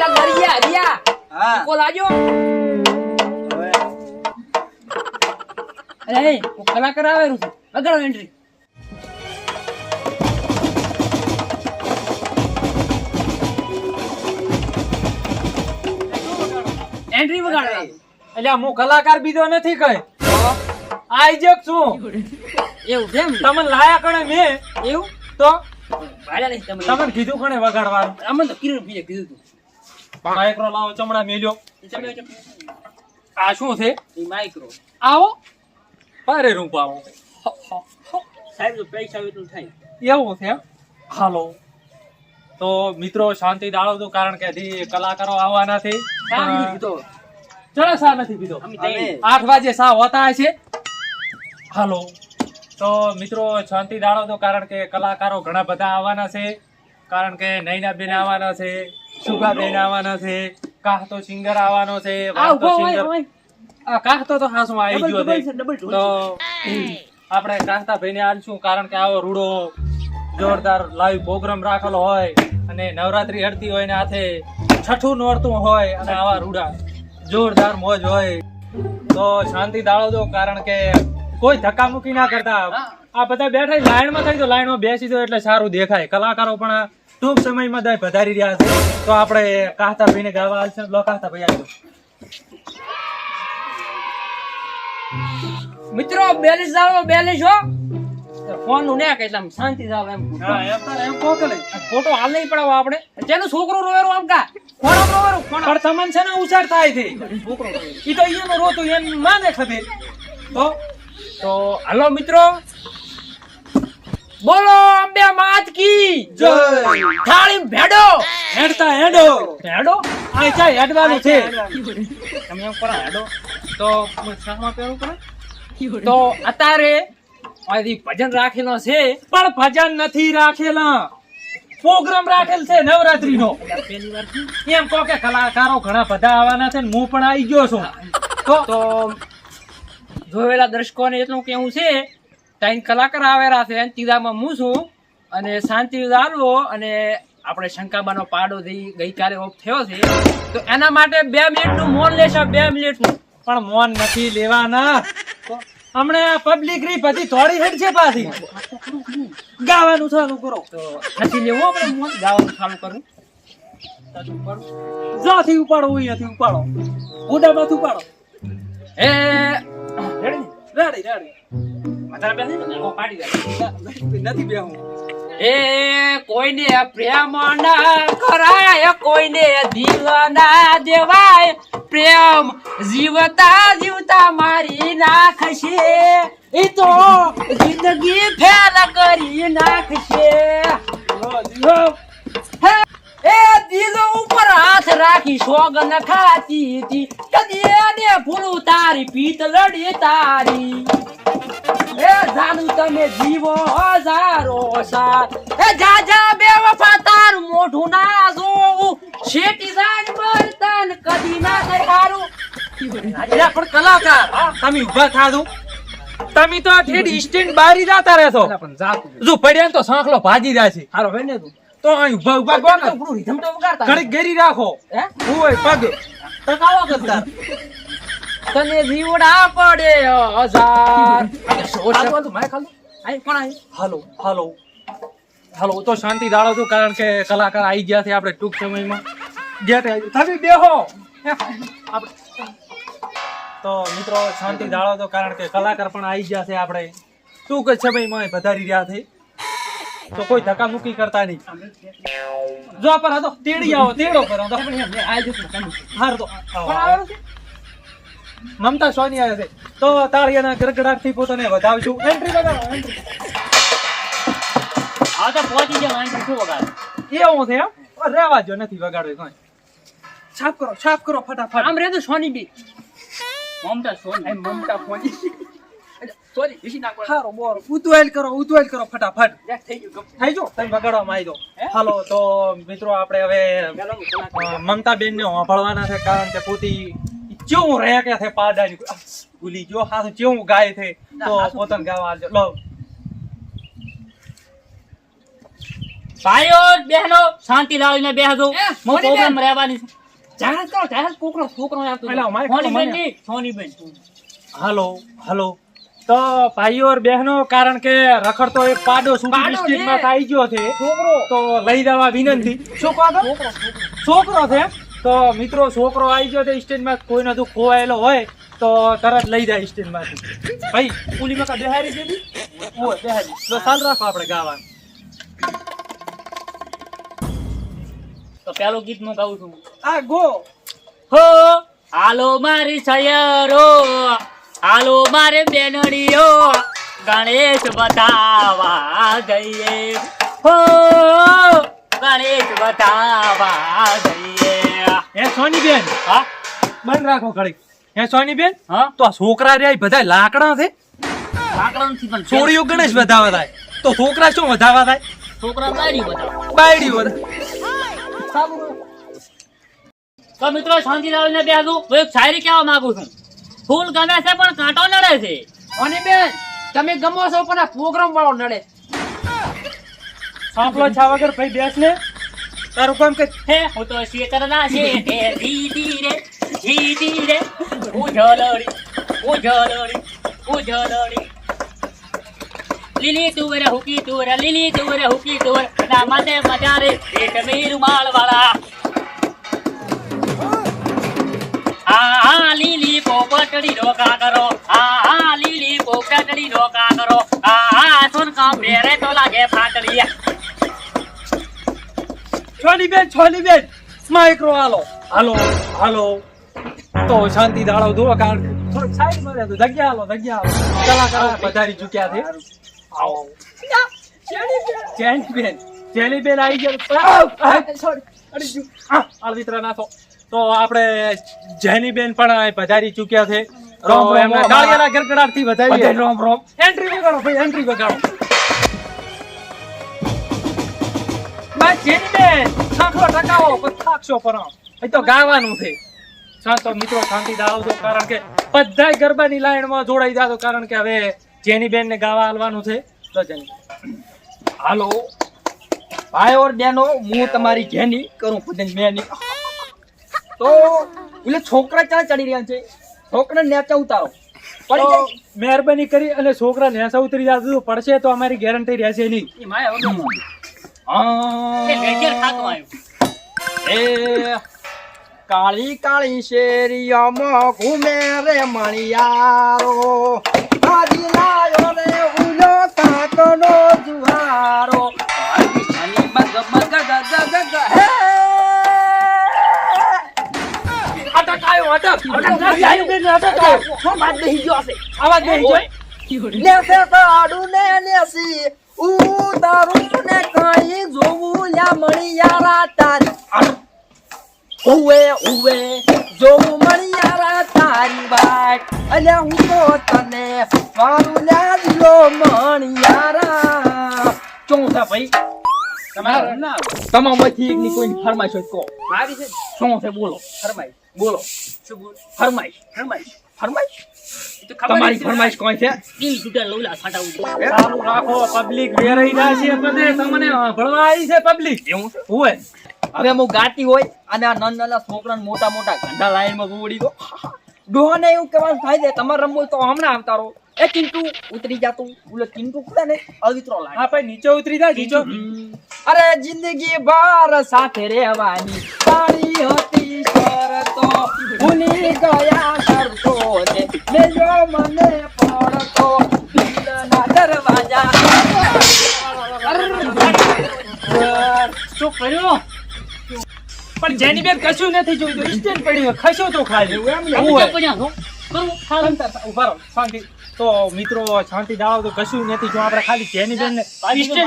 પેલા ગરિયા હરિયા હા કો લાજો અરે હું કલાકાર આવેલું છું વગાડો એન્ટ્રી એન્ટ્રી વગાડો એટલે હું કલાકાર બીજો નથી કઈ. આઈજક છું. એવું કેમ તમે તમને લાયા કણે મેં? એવું? તો? તમને. કીધું કણે વગાડવાનું? અમને તો કિરણ પીએ કીધું તું. માઇક્રો લાવો ચમડા મેલ્યો. આ શું છે? માઇક્રો. આવો. પારે રૂપ આવો. સાહેબ તો પૈસા એટલું થાય. એવું છે હાલો. તો મિત્રો શાંતિ દાળો તો કારણ કે હજી કલાકારો આવવાના છે. ચલો સા નથી પીધો આઠ વાગે સા હોતા છે હાલો. તો મિત્રો શાંતિ દાળો તો કારણ કે કલાકારો ઘણા બધા આવવાના છે. કારણ કે નૈના બેન આવવાના છે. સુગા બેન આવવાના છે કાહ તો સિંગર આવવાનો છે આ તો ઊભો સિંગર. આ કાહ તો તો હાસમાં આવી ગયો છે. તો આપણે કાંતા ભાઈને આલશું કારણ કે આવો રૂડો જોરદાર લાઈવ પ્રોગ્રામ રાખેલો હોય અને નવરાત્રી હડતી હોય ને હાથે છઠ્ઠું નોરતું હોય અને આવા રૂડા. જોરદાર મોજ હોય. તો શાંતિ દાળો દો કારણ કે કોઈ ધક્કા મૂકી ના કરતા. આ બધા બેઠા લાઈનમાં થઈ તો લાઈનમાં બેસી દો એટલે સારું દેખાય. કલાકારો પણ ટૂંક સમયમાં દાય વધારી રહ્યા છે. તો આપણે કાહતા ભાઈને ગાવા લો કાહતા ભાઈ આવજો મિત્રો બેલીસ જાળવો બેલીસ હો. ફોનનું ને કે એટલે આમ શાંતિ જાવ એમ? ફોટો હાલ નહીં પડાવો આપણે. તેનું છોકરું રોવેરું આમ કા? કોણ રોવેરું? પણ તમને છે ને ઉછાર થાય છે. છોકરો. ઈ તો ઈયોનો રોતું એમ માને ખબર તો? તો હાલો મિત્રો. બોલો અંબે માત કી જય. થાળી ભેડો. હેડતા હેડો. ભેડો? આ ચાય હેડવાનું છે? તમે એમ કરો હેડો. તો શામાં પહેરવું પડે? તો અત્યારે અહીંથી ભજન રાખેલો છે પણ ભજન નથી રાખેલા. પ્રોગ્રામ રાખેલ છે નવરાત્રી નો પહેલી વાર થયું. એમ કહો કે કલાકારો ઘણા બધા આવવાના છે ને હું પણ આવી ગયો છું. તો તો જોયેલા દર્શકોને એટલું કેવું છે ત્રણ કલાકાર આવેલા છે. અને ત્રીજામાં હું છું. અને શાંતિ દાલવો અને આપણે શંકાબાનો પાડો થઈ ગઈકાલે ઓફ થયો છે. તો એના માટે બે મિનિટનું મોન લેશો બે મિનિટનું. પણ મોન નથી લેવાના. હમણાં પબ્લિક રી પછી થોડી હેડ છે પાછી. ગાવાનું ચાલુ કરો. તો નથી લેવું આપણે મોન. ગાવાનું ચાલુ કરું. જ્યાંથી ઉપાડો અહીંયાથી ઉપાડો. ગોડામાંથી ઉપાડો. એ રેડી? Ready ready. એ કોઈને પ્રેમ કરાય, કોઈને દિલ દેવાય. પ્રેમ જીવતા જીવતા મારી નાખશે. એ તો જિંદગી ફેલ કરી નાખશે. એ દિલ ઉપર હાથ રાખી સોગન ખાતી હતી. કદી એને ભૂલું તારી પીત લડી તારી. એ જાણું તમે જીવો હજારો સાથ. એ જા જા બે વફા તારું મોઢું ના જોવું. શેટી જાન બર્તન કદી ના થાય હારું. પણ કલાકાર તમે ઊભા થાજો તમે તો આ બારી જાતા રહેશો. જો પડ્યા ને તો સાંખલો ભાજી જાય છે. હારો હે તું? તો અહીં ઊભા ઊભા કોણ તો રીધમ તો વગાડતા ઘડીક ગેરી રાખો. હે? હોય પગ. ટકાવો કરતા. તને જીવડા પડે હજાર. આ તો મારે ખાલી. આઈ કોણ આઈ? હાલો હાલો. હાલો તો શાંતિ દાળો તો કારણ કે કલાકાર આવી ગયા છે આપણે ટૂંક સમયમાં. ગયા તે તમે બેહો. આપણે- તો મિત્રો શાંતિ દાળો તો કારણ કે કલાકાર પણ આવી ગયા છે આપણે. ટૂંક જ સમયમાં પધારી વધારી રહ્યા છે. તો કોઈ ધક્કા મુક્કી કરતા નહીં. જો પર હતો તેડી આવો તેડો પર હતો હાર તો. મમતા સોની આવે છે. તો તાળિયાના ગરગડાટથી પોતાને વધાવશું. એન્ટ્રી બગાડો. આ તો પહોંચી ગયા એન્ટ્રી શું વગાડે? એવું છે એમ. રહેવા જો નથી વગાડવું કોઈ. છાપ કરો છાપ કરો ફટાફટ. આમ રહે તો સોની બી. મમતા સોની. મમતા સોની સોરી વિસી નાખો હારો બોર ઉતવાઈલ કરો ઉતવાઈલ કરો ફટાફટ. થઈ ગયું થઈ જો તમે વગાડવામાં આવી દો હાલો તો મિત્રો આપણે હવે પેલો કલાકાર મમતા બેન ને વાપરવાના છે કારણ કે પોતી કેવું રહે કે છે પાડાની. ભૂલી ગયો હા કેવું ગાય છે તો પોતાને ગાવા લો. ભાઈઓ બહેનો શાંતિ લાવીને બેહજો. પ્રોગ્રામ રહેવાની જાહેર કરો જાહેર કોકનો છોકરો આવતો હતો. પેલા માઈક સોનીબેન મને- ની સોનીબેન હાલો હાલો. તો ભાઈઓ બહેનો કારણ કે રખડતો એક પાડો ડિસ્ટ્રિક્ટમાં છે. આવી ગયો છે. છોકરો. તો લઈ જવા વિનંતી. છોકરો છે તો મિત્રો છોકરો આવી ગયો તો સ્ટેજમાં કોઈ નતું ખોવાયેલો હોય તો તરત લઈ જાય સ્ટેજમાંથી ભાઈ પુલીમાં કા બેહારી દેવી ઓય બેહારી તો ચાલ રાખો આપણે ગાવાનું. તો પેલું ગીત હું ગાઉં છું. આ ગો. હો હાલો મારી સયરો હાલો મારે બેનડીઓ ગણેશ બતાવા જઈએ હો ગણેશ બતાવા જઈએ હે સોની બેન હા? બંધ રાખો ઘડી હે સોની બેન હા? તો આ છોકરા ઈ બધા લાકડા છે? લાકડાથી પણ છોડીઓ ગણેશ વધાવા થાય. તો છોકરા શું વધાવા થાય? છોકરા બાયડી બતાવા બાયડી બતાવા તો મિત્રો શાંતિ ને બેસું હું એક શાયરી કહેવા માંગુ છું. ફૂલ ગમે છે પણ કાંટો નડે છે. અને બેન તમે ગમો છો પણ આ પ્રોગ્રામ વાળો નડે. સાંભળો છા વગર ભાઈ બેસ ને. તારું કામ કે હે હું તો શેતરના છે તે ધીધી રે ધીધી રે ઉજળડી ઉજળડી ઉજળડી લીલી તુવર હુકી તુવર લીલી તુવર હુકી તુવર. ના મને મજા રે એક મેરુ માળ વાળા. આ આ લીલી પોપટડી રોકા કરો આ આ લીલી પોપટડી રોકા કરો આ આ સોન કામ તો લાગે ફાટડી બેન બેન હાલો. હાલો હાલો. તો શાંતિ દાળો દો કારણ થોડીક સાઈડમાં રહેતો જગ્યા હાલો જગ્યા હાલો. કલાકારો પધારી ચૂક્યા છે. આવો. જેની બેન આવી ગયા. અડી ગયું. આ, નાખો તો આપણે જેની બેન પણ પધારી ચૂક્યા છે. રોમ, રોમ, એમને ગરગડાટથી ગડગડાટથી રોમ, રોમ. એન્ટ્રી વગાડો ભાઈ એન્ટ્રી વગાડો. બસ જેની બેન સાંખો ટકાવો પણ થાકશો પણ તો ગાવાનું છે. શાંતો મિત્રો શાંતિ દાળવજો કારણ કે બધાય ગરબાની લાઈનમાં જોડાઈ જાજો કારણ કે હવે જેની બેન ને ગાવા હાલવાનું છે. તો જેની હાલો. ભાઈ ઓર બેનો હું તમારી જેની કરું ખુદની મેની તો એટલે છોકરા ક્યાં ચડી રહ્યા છે? છોકરા નેચા ઉતારો. પડી જાય. મહેરબાની કરી અને છોકરા નેસા ઉતરી જાજો પડશે તો અમારી ગેરંટી રહેશે નહીં. એ માયા વગર. તે લેજર હા. ખાતો આવ્યો. એ કાળી કાળી શેરીઓમાં ઘૂમે રે મણિયારો. આજી જોવું યા મણિયારા તારી. વાત અલ્યા હું તો તને મારું લાજો મણિયારા. ચોથા ભાઈ? તમારા તમામ તમામાંથી એકની કોઈ ફરમાઈશ કહો. મારી છે શું છે બોલો. ફરમાઈશ. બોલો. શું બોલ? ફરમાઈશ. ફરમાઈશ? તમારી ફરમાઈશ કોણ છે? ઈ જુગા લોલા ફટાવું ચાલુ રાખો પબ્લિક વેરાઈ જાય છે બધે તમને ભણવા આવી છે પબ્લિક એવું હોય. હવે હું ગાતી હોય અને આ નાના નાના છોકરાને મોટા મોટા ગંડા લાઈનમાં ગોળી દો ડોહાને એવું કહેવાનું થાય છે તમારે રમવું તો હમણાં આવતા રહો. એ ચિંટુ ઉતરી જાતું બોલે ચિંટુ ખુલે ને અવિત્રો લાગે. હા ભાઈ નીચે ઉતરી જાય નીચે. અરે જિંદગી ભર સાથે રહેવાની. ભૂલી ગયા કરતો ને લેજો મને પડતો દિલના દરવાજા. શું કર્યું? પણ જેની બેન કશું નથી જોયું સ્ટેન્ડ પડ્યું ખસ્યો તો ખાલી. એવું હોય? પડ્યા ઊભા શાંતિ. તો મિત્રો શાંતિ દાવો તો કશું નથી. જો આપણે ખાલી જેની બેન ને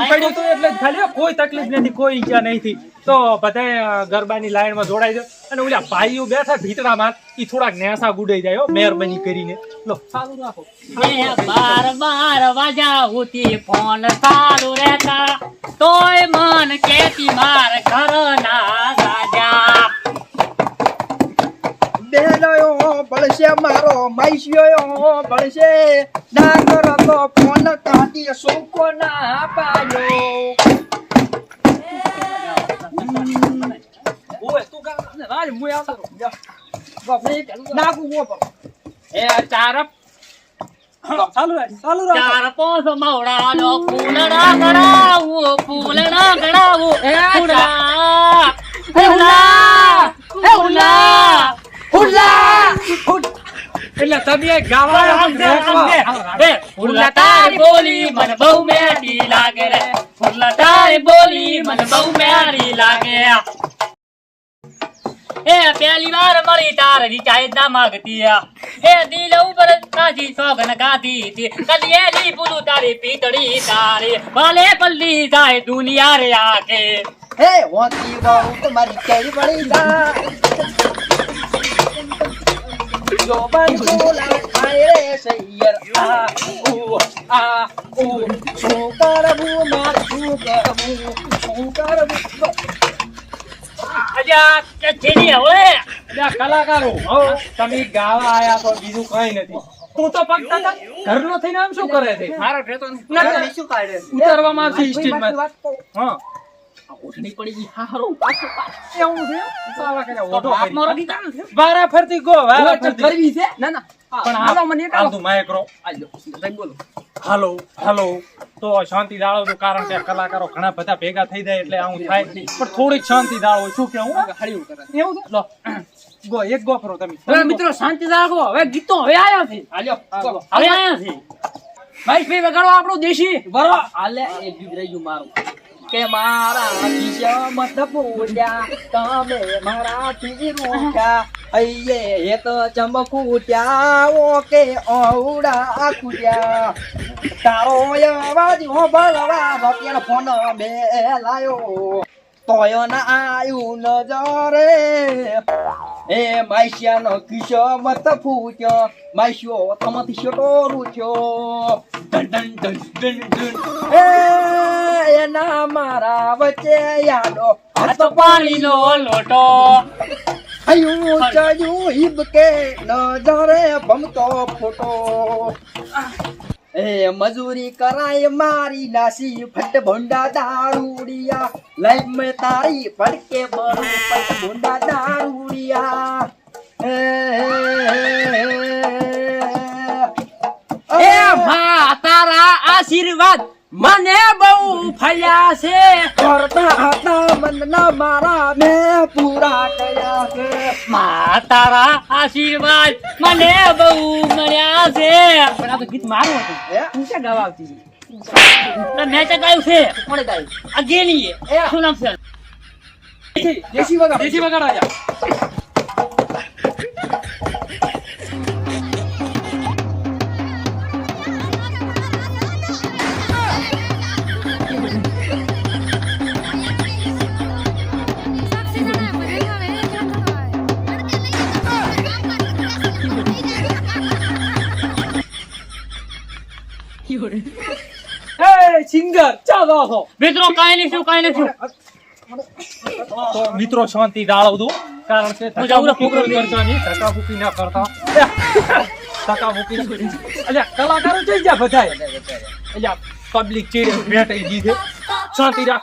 પડ્યું હતું એટલે ખાલી કોઈ તકલીફ નથી કોઈ ઈજા નહીં તો બધાય ગરબાની લાઈનમાં જોડાઈ જાય અને ઓલા ભાઈઓ બેઠા ભીતરામાં ઈ થોડાક નેસા ગુડાઈ જાય મહેરબાની કરીને. લો ચાલુ રાખો. એ બાર બાર વાજાઉથી ફોન ચાલુ રહેતા. તોય મન કેતી માર ઘર ના રાજા. બેલયો બળશે મારો મૈસ્યો બળશે ડાકર તો ફોન કાઢી સુકો ના પાયો ઓય તું ગા ને રાજ મુય આવતો! ફૂલડા ફૂલડા હુલા! એટલે તમે ગાવા ફૂલા તારી બોલી મને બહુ મેરી લાગે રે. ફૂલા બોલી મને બહુ મેરી લાગે. એ પહેલી વાર મળી તાર રીચાય ના માગતી. એ દિલ ઉપર કાજી સોગન ગાધી હતી. કલિયેલી પુલું તારી પીતળી તારી. ભલે પલ્લી જાય દુનિયા રે આકે હે હોતી બહુ તમારી કેરી પડી જા જો આયા તો બીજું કઈ નથી તું તો ફક્ત ઘરનો થઈને આમ શું કરે છે ઉતારવામાં આવશે ઓઠણી પડી ગઈ હારો પાછો પાછો એવું છે સાલા કર્યા ઓઢો હાથ મારો દીકરો વારા ફરતી ગો વારા ફરતી કરવી છે ના ના પણ હાલો મને એક આમ તું માયકરો આજો સાહેબ બોલો હાલો. હાલો તો શાંતિ દાળો તો કારણ કે કલાકારો ઘણા બધા ભેગા થઈ જાય એટલે આવું થાય પણ થોડીક શાંતિ દાળો શું કેવું હળિયું કરે એવું છે લો ગો એક ગો ફરો તમે હવે મિત્રો શાંતિ રાખો હવે ગીતો હવે આવ્યા છે. હવે આવ્યા છે. ભાઈ ભાઈ વગાડો આપણો દેશી. બરો હાલે. એક ગીત રહી ગયું મારું. કે મારા કિસ્મત ફૂટ્યા. તમે મારાથી રૂઠ્યા હૈયે એક ચમકુટ્યા ઓ ઓકે ઓડા કુટ્યા તારો અવાજ હોભળવા ભપિયાનો ફોન બે લાયો તોય ના આયું નજરે. એ માઈશ્યાનો કિશો મત ફૂટ્યો. માઈશિયો તમાથી શેટો રૂઠ્યો done done done done done એ એના મારા વચ્ચે યાદો હાથ પાણીનો લોટો. હયું ચાયું હિબકે નજરે ભમતો ફોટો. એ મજૂરી કરાય મારી નાસી. ફટ ભોંડા દારૂડિયા. લાઈફ મેં તારી ફટકે બરું ફટ ભોંડા દારૂડિયા એ, એ મા તારા આશીર્વાદ મને બહુ ફળ્યા છે. કરતા હતા મનના મારા મે પૂરા કર્યા છે. મા તારા આશીર્વાદ મને બહુ મળ્યા છે. પણ આ તો ગીત મારું હતું. તું ક્યાં ગાવા આવતી મેં તો ગાયું છે? કોણે ગાયું? આ ગેલી એ. શું નામ છે? દેશી વગાડ. દેશી વગાડ એ સિંગર ચાલો છો મિત્રો કાઈ નહીં શું કાંઈ નહીં તો મિત્રો શાંતિ જાળવ દો કારણ કે હું જાઉં ધક્કામુક્કી કોઈ કરતા નહીં ધક્કામુક્કી ના કરતા. કરી. અલ્યા કલાકારો જઈ ગયા બધાય. અલ્યા પબ્લિક ચીડે બેઠી ગઈ છે શાંતિ રાખો.